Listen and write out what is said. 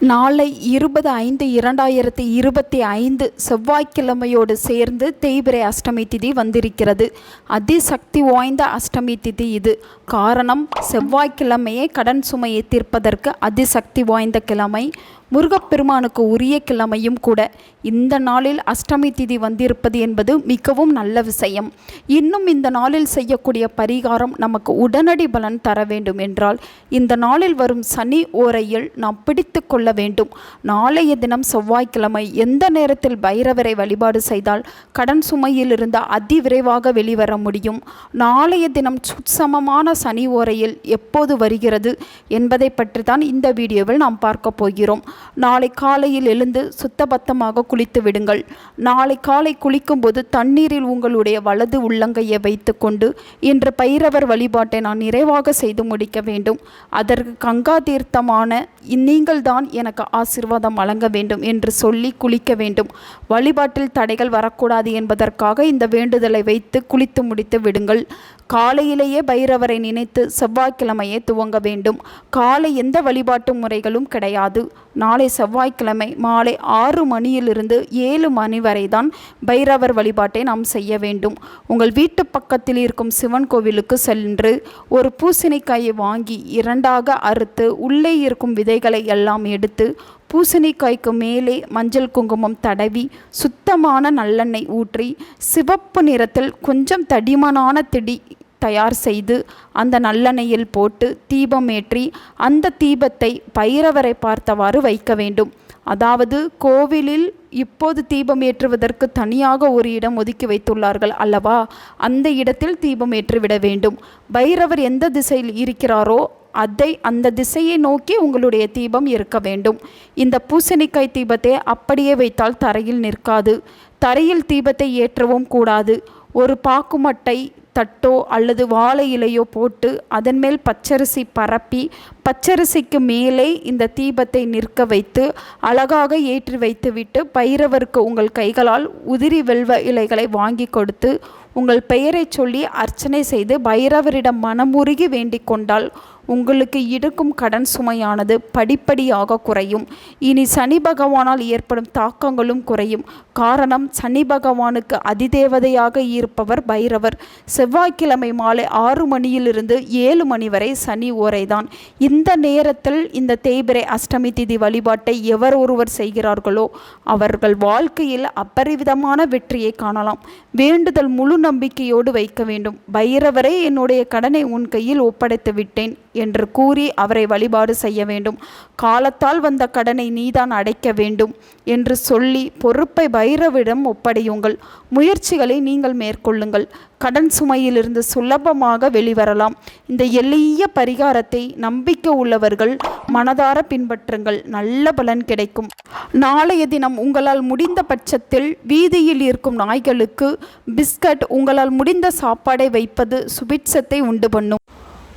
நாளை இருபது ஐந்து இரண்டாயிரத்தி இருபத்தி ஐந்து செவ்வாய்க்கிழமையோடு சேர்ந்து தேய்பிரை அஷ்டமி திதி வந்திருக்கிறது. அதிசக்தி வாய்ந்த அஷ்டமி திதி இது. காரணம் செவ்வாய்க்கிழமையே கடன் சுமையை தீர்ப்பதற்கு அதிசக்தி வாய்ந்த கிழமை. முருகப்பெருமானுக்கு உரிய கிழமையும் கூட இந்த நாளில் அஷ்டமி திதி வந்திருப்பது என்பது மிகவும் நல்ல விஷயம். இன்னும் இந்த நாளில் செய்யக்கூடிய பரிகாரம் நமக்கு உடனடி பலன் தர வேண்டும் என்றால் இந்த நாளில் வரும் சனி ஓரையில் நாம் பிடித்து கொள்ள வேண்டும். நாளைய தினம் செவ்வாய்க்கிழமை எந்த நேரத்தில் பைரவரை வழிபாடு செய்தால் கடன் சுமையில் இருந்து அதிவிரைவாக வெளிவர முடியும். நாளைய தினம் சுட்சமமான சனி ஓரையில் எப்போது வருகிறது என்பதை பற்றி தான் இந்த வீடியோவில் நாம் பார்க்க போகிறோம். நாளை காலையில் எழுந்து சுத்தபத்தமாக குளித்து விடுங்கள். நாளை காலை குளிக்கும்போது தண்ணீரில் உங்களுடைய வலது உள்ளங்கையை வைத்துக்கொண்டு இன்று பைரவர் வழிபாட்டை நான் நிறைவாக செய்து முடிக்க வேண்டும். அதற்கு கங்கா தீர்த்தமான நீங்கள் தான் எனக்கு ஆசிர்வாதம் வழங்க வேண்டும் என்று சொல்லி குளிக்க வேண்டும். வழிபாட்டில் தடைகள் வரக்கூடாது என்பதற்காக இந்த வேண்டுதலை வைத்து குளித்து முடித்து விடுங்கள். காலையிலேயே பைரவரை நினைத்து செவ்வாய்க்கிழமையே துவங்க வேண்டும். காலை எந்த வழிபாட்டு முறைகளும் கிடையாது. நாளை செவ்வாய்க்கிழமை மாலை ஆறு மணியிலிருந்து ஏழு மணி வரை தான் பைரவர் வழிபாட்டை நாம் செய்ய வேண்டும். உங்கள் வீட்டு பக்கத்தில் இருக்கும் சிவன் கோவிலுக்கு சென்று ஒரு பூசணிக்காயை வாங்கி இரண்டாக அறுத்து உள்ளே இருக்கும் விதைகளை எல்லாம் எடுத்து பூசணிக்காய்க்கு மேலே மஞ்சள் குங்குமம் தடவி சுத்தமான நல்லெண்ணெய் ஊற்றி சிவப்பு நிறத்தில் கொஞ்சம் தடிமனான திடி தயார் செய்து அந்த நல்லெண்ணெயில் போட்டு தீபம் ஏற்றி அந்த தீபத்தை பைரவரை பார்த்தவாறு வைக்க வேண்டும். அதாவது கோவிலில் இப்போது தீபம் ஏற்றுவதற்கு தனியாக ஒரு இடம் ஒதுக்கி வைத்துள்ளார்கள் அல்லவா? அந்த இடத்தில் தீபம் ஏற்றிவிட வேண்டும். பைரவர் எந்த திசையில் இருக்கிறாரோ அதை அந்த திசையை நோக்கி உங்களுடைய தீபம் இருக்க வேண்டும். இந்த பூசணிக்காய் தீபத்தை அப்படியே வைத்தால் தரையில் நிற்காது. தரையில் தீபத்தை ஏற்றவும் கூடாது. ஒரு பாக்குமட்டை தட்டோ அல்லது வாழை இலையோ போட்டு அதன் மேல் பச்சரிசி பரப்பி பச்சரிசிக்கு மேலே இந்த தீபத்தை நிற்க வைத்து அழகாக ஏற்றி வைத்துவிட்டு பைரவருக்கு உங்கள் கைகளால் உதிரி வெல்வ இலைகளை வாங்கி கொடுத்து உங்கள் பெயரை சொல்லி அர்ச்சனை செய்து பைரவரிடம் மனமுருகி வேண்டிக் கொண்டால் உங்களுக்கு இருக்கும் கடன் சுமையானது படிப்படியாக குறையும். இனி சனி பகவானால் ஏற்படும் தாக்கங்களும் குறையும். காரணம் சனி பகவானுக்கு அதிதேவதையாக இருப்பவர் பைரவர். செவ்வாய்க்கிழமை மாலை ஆறு மணியிலிருந்து ஏழு மணி வரை சனி ஓரைதான். இந்த இந்த நேரத்தில் இந்த தேய்பிரை அஷ்டமி திதி வழிபாட்டை எவர் ஒருவர் செய்கிறார்களோ அவர்கள் வாழ்க்கையில் அப்பரிவிதமான வெற்றியை காணலாம். வேண்டுதல் முழு நம்பிக்கையோடு வைக்க வேண்டும். பைரவரே என்னுடைய கடனை உன் கையில் ஒப்படைத்து விட்டேன். என்று கூறி அவரை வழிபாடு செய்ய வேண்டும். காலத்தால் வந்த கடனை நீதான் அடைக்க வேண்டும் என்று சொல்லி பொறுப்பை பைரவிடம் ஒப்படையுங்கள். முயற்சிகளை நீங்கள் மேற்கொள்ளுங்கள். கடன் சுமையிலிருந்து சுலபமாக வெளிவரலாம். இந்த எளிய பரிகாரத்தை நம்பிக்கை உள்ளவர்கள் மனதார பின்பற்றுங்கள். நல்ல பலன் கிடைக்கும். நாளைய தினம் உங்களால் முடிந்த பட்சத்தில் வீதியில் இருக்கும் நாய்களுக்கு பிஸ்கட் உங்களால் முடிந்த சாப்பாடை வைப்பது சுபிட்சத்தை உண்டு பண்ணும்.